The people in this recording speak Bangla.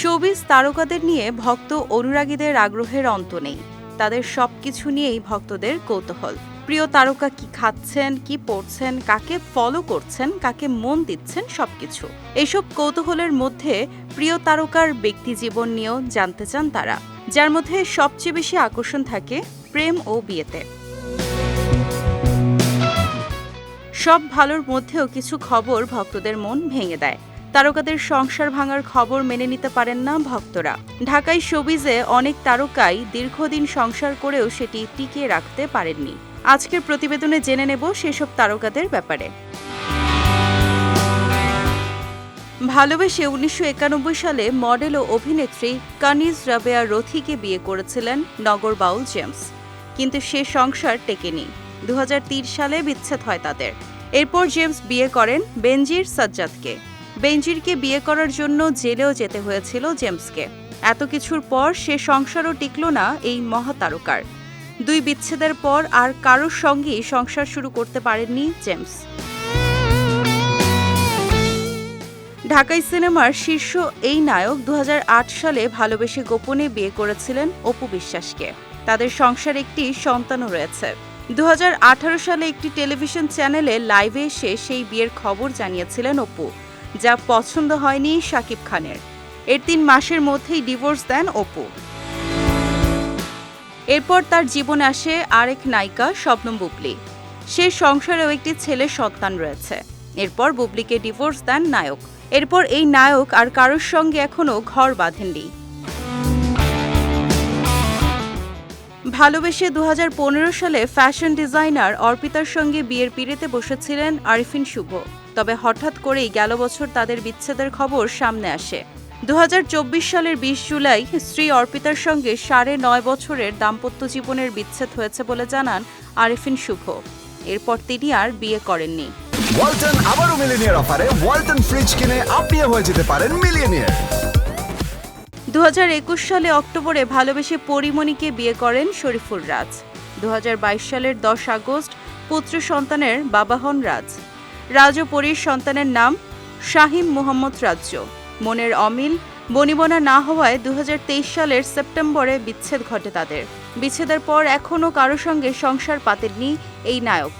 শোবিজ তারকাদের নিয়ে ভক্ত অনুরাগীদের আগ্রহের অন্ত নেই। তাদের সব কিছু নিয়েই ভক্তদের কৌতূহল। প্রিয় তারকা কি খাচ্ছেন, কি পড়ছেন, কাকে ফলো করছেন, কাকে মন দিচ্ছেন সবকিছু। এইসব কৌতূহলের মধ্যে প্রিয় তারকার ব্যক্তি জীবন নিয়েও জানতে চান তারা। যার মধ্যে সবচেয়ে বেশি আকর্ষণ থাকে প্রেম ও বিয়েতে। সব ভালোর মধ্যেও কিছু খবর ভক্তদের মন ভেঙে দেয়। তারকাদের সংসার ভাঙার খবর মেনে নিতে পারেন না ভক্তরা। ঢাকায় শোবিজে অনেক তারকাই দীর্ঘদিন সংসার করেও সেটি টিকিয়ে রাখতে পারেননি। আজকের প্রতিবেদনে জেনে নেব সেসব তারকাদের ব্যাপারে। ভালোবেসে উনিশশো একানব্বই সালে মডেল ও অভিনেত্রী কানিজ রাবেয়া রথিকে বিয়ে করেছিলেন নগর বাউল জেমস। কিন্তু সে সংসার টেকেনি। দু সালে বিচ্ছেদ হয় তাদের। এরপর জেমস বিয়ে করেন বেনজির সাজ্জাদকে। বেনজিরকে বিয়ে করার জন্য জেলেও যেতে হয়েছিল জেমসকে। এত কিছুর পর সে সংসারও টিকল না এই মহাতারকার। দুই বিচ্ছেদের পর আর কারোর সঙ্গেই সংসার শুরু করতে পারেননি জেমস। ঢাকাই সিনেমার শীর্ষ এই নায়ক দু হাজার আট সালে ভালোবেসে গোপনে বিয়ে করেছিলেন অপু বিশ্বাসকে। তাদের সংসার একটি সন্তানও রয়েছে। দু হাজার আঠারো সালে একটি টেলিভিশন চ্যানেলে লাইভে এসে সেই বিয়ের খবর জানিয়েছিলেন অপু। যা পছন্দ হয়নি শাকিব খানের। এর তিন মাসের মধ্যেই ডিভোর্স দেন অপু। এরপর তার জীবনে আসে আরেক নায়িকা স্বপ্নম বুবলি। সে সংসারেও একটি ছেলে সন্তান রয়েছে। এরপর বুবলিকে ডিভোর্স দেন নায়ক। এরপর এই নায়ক আর কারোর সঙ্গে এখনও ঘর বাঁধেননি। ভালোবেসে দুহাজার পনেরো সালে ফ্যাশন ডিজাইনার অর্পিতার সঙ্গে বিয়ের পিড়েতে বসেছিলেন আরিফিন শুভ। তবে হঠাৎ করেই গেল বছর তাদের বিচ্ছেদের খবর সামনে আসে। দুহাজার চব্বিশ সালের বিশ জুলাই স্ত্রী অর্পিতার সঙ্গে সাড়ে নয় বছরের দাম্পত্য জীবনের বিচ্ছেদ হয়েছে বলে জানান আরিফিন শুভ। এরপর তিনি আর বিয়ে করেননি। ওয়ালটন আবারও মিলিনিয়ার অফারে ওয়ালটন ফ্রিজ কিনে আপনিও হয়ে যেতে পারেন মিলিয়নিয়ার। দু হাজার একুশ সালে অক্টোবরে ভালোবেসে পরিমণিকে বিয়ে করেন শরীফুর রাজ। দু হাজার বাইশ সালের দশ আগস্ট পুত্র সন্তানের বাবা হন রাজ। রাজ ও পরীর সন্তানের নাম শাহিম মোহাম্মদ রাজ্য। মনের অমিল, বনিবনা না হওয়ায় দু হাজার তেইশ সালের সেপ্টেম্বরে বিচ্ছেদ ঘটে তাদের। বিচ্ছেদের পর এখনও কারও সঙ্গে সংসার পাতেননি এই নায়ক।